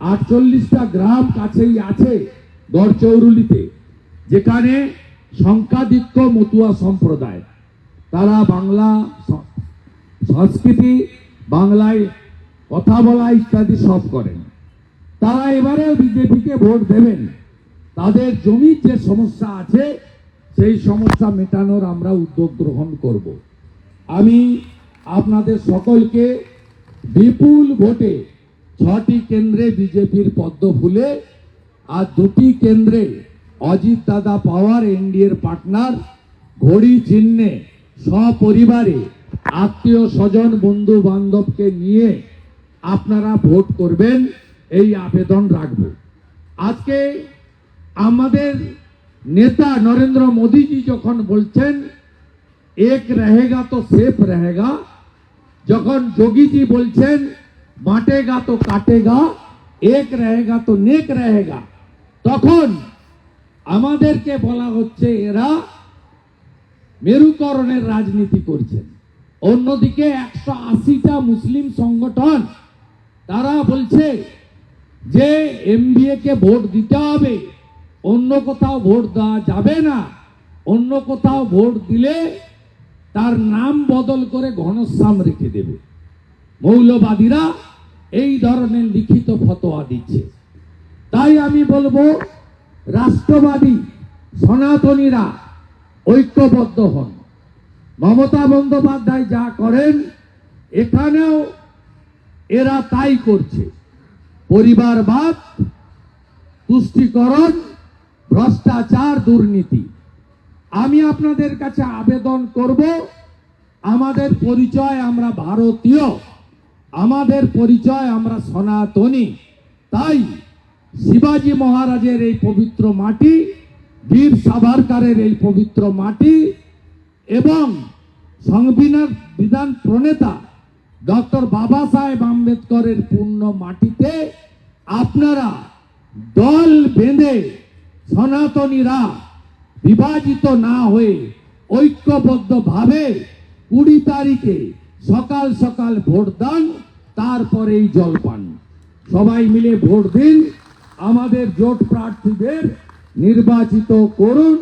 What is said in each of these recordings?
আটচল্লিশটা গ্রাম কাছেই আছে গড়চৌরুলিতে, যেখানে সংখ্যাধিক্য মতুয়া সম্প্রদায়। তারা বাংলা সংস্কৃতি, বাংলায় কথা বলা ইত্যাদি সব করেন। তারা এবারে বিজেপিকে ভোট দেবেন। তাদের জমির যে সমস্যা আছে, সেই সমস্যা মেটানোর আমরা উদ্যোগ গ্রহণ করব। আমি আপনাদের সকলকে বিপুল ভোটে ছটি কেন্দ্রে বিজেপির পদ্ম ফুলে আর দুটি কেন্দ্রে অজিত দাদা পাওয়ার, এনডিএর পার্টনার, ঘড়ি চিহ্নে সপরিবারে আত্মীয় স্বজন বন্ধু বান্ধবকে নিয়ে আপনারা ভোট করবেন, এই আবেদন রাখব। আজকে আমাদের নেতা নরেন্দ্র মোদীজি যখন বলছেন, এক রহেগা তো সেফ রহেগা, যখন যোগীজি বলছেন বাটেগা তো কাটেগা এক রেগা তো নেক রেগা তখন আমাদেরকে বলা হচ্ছে এরা মেরুকরণের রাজনীতি করছেন। অন্যদিকে একশো আশিটা মুসলিম সংগঠন, তারা বলছে যে এমবিএ কে ভোট দিতে হবে, অন্য কোথাও ভোট দেওয়া যাবে না। অন্য কোথাও ভোট দিলে তার নাম বদল করে ঘনশ্যাম রেখে দেবে। মৌলবাদীরা এই ধরনের লিখিত ফতোয়া দিচ্ছে। তাই আমি বলব, রাষ্ট্রবাদী সনাতনীরা ঐক্যবদ্ধ হন। মমতা বন্দ্যোপাধ্যায় যা করেন, এখানেও এরা তাই করছে। পরিবারবাদ, তুষ্টিকরণ, ভ্রষ্টাচার, দুর্নীতি। আমি আপনাদের কাছে আবেদন করব, আমাদের পরিচয় আমরা ভারতীয়। আমাদের পরিচয় আমরা সনাতনী। তাই শিবাজি মহারাজের এই পবিত্র মাটি, বীর সাভারকারের এই পবিত্র মাটি এবং সংবিধান বিধান প্রণেতা ডক্টর বাবা সাহেব আম্বেদকরের পূর্ণ মাটিতে আপনারা দল বেঁধে সনাতনীরা বিভাজিত না হয়ে ঐক্যবদ্ধভাবে কুড়ি তারিখে সকাল সকাল ভোট দান তারপরেই জল পান। সবাই মিলে ভোট দিন, আমাদের জোট প্রার্থীদের নির্বাচিত করুন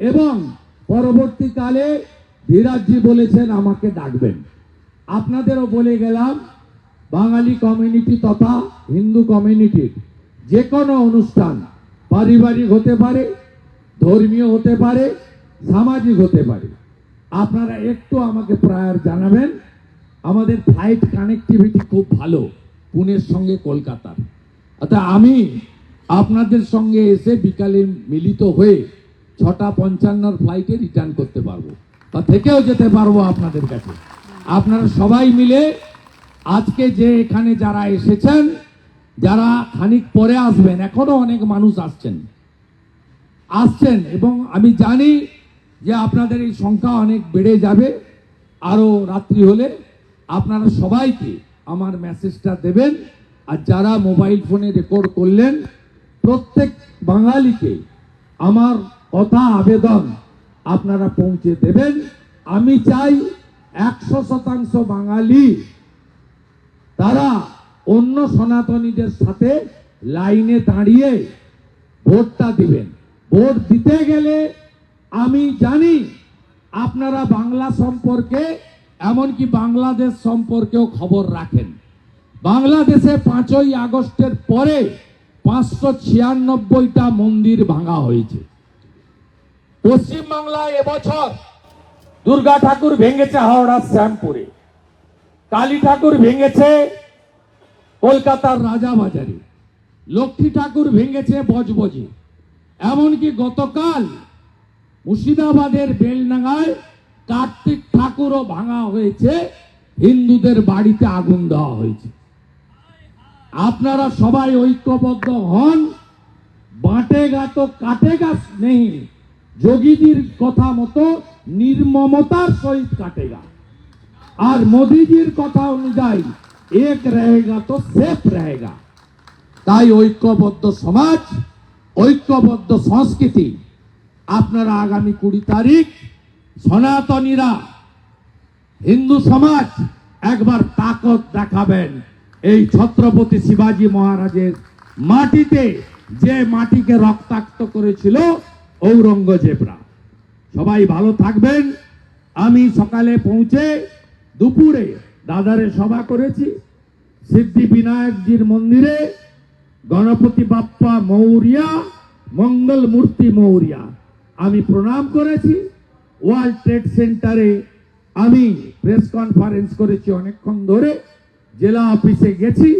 এবং পরবর্তীকালে ধীরাজজি বলেছেন, আমাকে ডাকবেন। আপনাদেরও বলে গেলাম, বাঙালি কমিউনিটি তথা হিন্দু কমিউনিটির যে কোনো অনুষ্ঠান পারিবারিক হতে পারে, ধর্মীয় হতে পারে, সামাজিক হতে পারে। আপনারা একটু আমাকে প্রায়ার জানাবেন। আমাদের ফ্লাইট কানেক্টিভিটি খুব ভালো, পুনের সঙ্গে কলকাতার। অর্থাৎ আমি আপনাদের সঙ্গে এসে বিকালে মিলিত হয়ে ছটা পঞ্চান্নর ফ্লাইটে রিটার্ন করতে পারব। বা থেকেও যেতে পারব আপনাদের কাছে। আপনারা সবাই মিলে আজকে যে এখানে যারা এসেছেন, যারা খানিক পরে আসবেন, এখনও অনেক মানুষ আসছেন। আসছেন এবং আমি জানি যে আপনাদের এই সংখ্যা অনেক বেড়ে যাবে, আরও রাত্রি হলে। আপনারা সবাইকে আমার মেসেজটা দেবেন। আর যারা মোবাইল ফোনে রেকর্ড করলেন, প্রত্যেক বাঙালিকে আমার কথা আবেদন আপনারা পৌঁছে দেবেন। আমি চাই একশো শতাংশ বাঙালি তারা অন্য সনাতনীদের সাথে লাইনে দাঁড়িয়ে ভোটটা দিবেন। ভোট দিতে গেলে আমি জানি আপনারা বাংলা সম্পর্কে এমনকি বাংলাদেশ সম্পর্কেও খবর রাখেন। বাংলাদেশে পাঁচই আগস্টের পরে পাঁচশো ছিয়ানব্বইটা মন্দির ভাঙা হয়েছে। পশ্চিমবাংলায় এবছর দুর্গা ঠাকুর ভেঙেছে হাওড়ার শ্যামপুরে। কালী ঠাকুর ভেঙেছে কলকাতার রাজাবাজারে। লক্ষ্মী ঠাকুর ভেঙেছে বজবজে। এমনকি গতকাল মুর্শিদাবাদের বেলডাঙ্গায় কার্তিক ঠাকুরও ভাঙা হয়েছে, হিন্দুদের বাড়িতে আগুন দেওয়া হয়েছে। আপনারা সবাই ঐক্যবদ্ধ হন বাঁটেগা তো কাটেগা নেই যোগীজির কথা মতো নির্মমতার সহিত কাটেগা আর মোদিজির কথা অনুযায়ী, এক রহেগা তো সেফ রহেগা। তাই ঐক্যবদ্ধ সমাজ, ঐক্যবদ্ধ সংস্কৃতি, আপনারা আগামী কুড়ি তারিখ সনাতনীরা হিন্দু সমাজ একবার তাকত দেখাবেন। এই ছত্রপতি শিবাজী মহারাজের মাটিতে যে মাটিকে রক্তাক্ত করেছিল ঔরঙ্গজেবরা। সবাই ভালো থাকবেন। আমি সকালে পৌঁছে দুপুরে দাদারে সভা করেছি। সিদ্ধি বিনায়কজির মন্দিরে গণপতি বাপ্পা মৌরিয়া, মঙ্গল মূর্তি মৌরিয়া। আমি প্রণাম করেছি। ওয়ার্ল্ড ট্রেড সেন্টারে আমি প্রেস কনফারেন্স করেছি অনেকক্ষণ ধরে। জেলা অফিসে গেছি।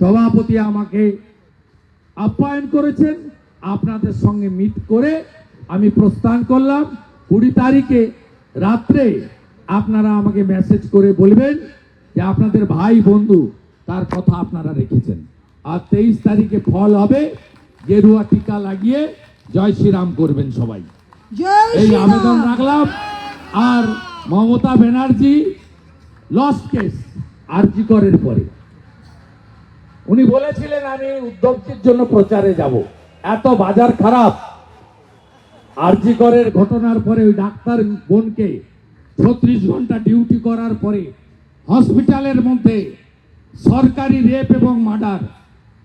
সভাপতি আমাকে আপ্যায়ন করেছেন। আপনাদের সঙ্গে মিট করে আমি প্রস্থান করলাম। কুড়ি তারিখে রাত্রে আপনারা আমাকে মেসেজ করে বলবেন যে আপনাদের ভাই বন্ধু, তার কথা আপনারা রেখেছেন। আর তেইশ তারিখে ফল হবে। গেরুয়া টিকা লাগিয়ে জয় শ্রীরাম করবেন সবাই। এই আবেদন রাখলাম। আর Mamata Banerjee lost case RG করের পরে। উনি বলেছিলেন আমি উদ্যোগটির জন্য প্রচারে যাব। এত বাজার খারাপ। আরজি করের ঘটনার পরে ওই ডাক্তার বোনকে ছত্রিশ ঘণ্টা ডিউটি করার পরে হসপিটালের মধ্যে সরকারি রেপ এবং murder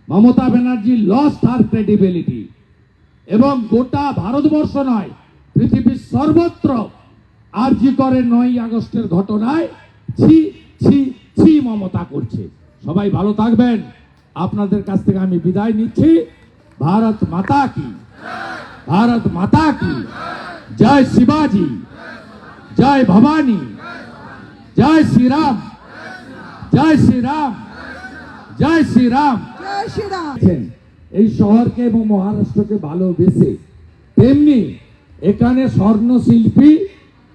Mamata Banerjee lost her credibility এবং গোটা ভারতবর্ষ নয় পৃথিবীর সর্বত্র আরজি করে নয় আগস্টের ঘটনায় ছি ছি ছি মমতা করছে। সবাই ভালো থাকবেন। আপনাদের কাছ থেকে আমি বিদায় নিচ্ছি। ভারত মাতা কি? ভারত মাতা কি? জয় শিবাজি। জয় ভবানী। জয় শ্রীরাম। জয় শ্রীরাম। জয় শ্রীরাম। জয় শ্রীরাম। এই শহরকে এবং মহারাষ্ট্রকে ভালোবেসে তেমনি এখানে স্বর্ণ শিল্পী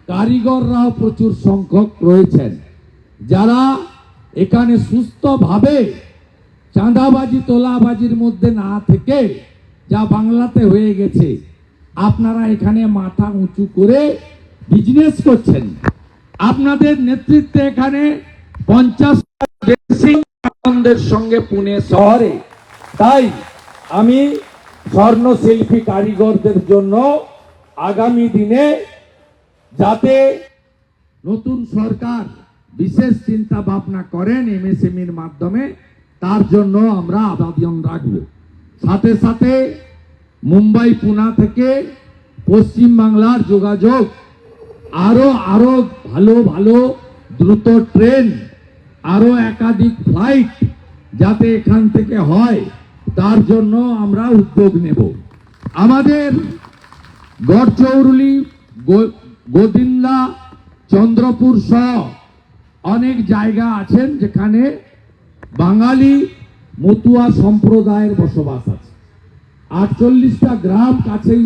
কারিগররাও প্রচুর সংখ্যক রয়েছেন। যারা এখানে সুস্থভাবে চাঁদাবাজি, তোলাবাজির মধ্যে না থেকে যা বাংলাতে হয়ে গেছে, আপনারা এখানে মাথা উঁচু করে বিজনেস করছেন। আপনাদের নেতৃত্বে এখানে পঞ্চাশ বেশি আনন্দের সঙ্গে পুনে শহরে। তাই আমি স্বর্ণ শিল্পী কারিগরদের জন্য আগামী দিনে যাতে নতুন সরকার বিশেষ চিন্তা ভাবনা করেন এমএসএমইর মাধ্যমে, তার জন্য আমরা আবেদন রাখব। সাথে সাথে মুম্বাই, পুনা থেকে পশ্চিম বাংলার যোগাযোগ আরও আরও ভালো ভালো, দ্রুত ট্রেন, আরও একাধিক ফ্লাইট যাতে এখান থেকে হয়, তার জন্য আমরা উদ্যোগ নেব। আমাদের গড়চৌরুলি গোদিন্দা চন্দ্রপুর সহ অনেক জায়গা আছেন যেখানে বাঙালি মতুয়া সম্প্রদায়ের বসবাস আছে। আটচল্লিশটা গ্রাম কাছেই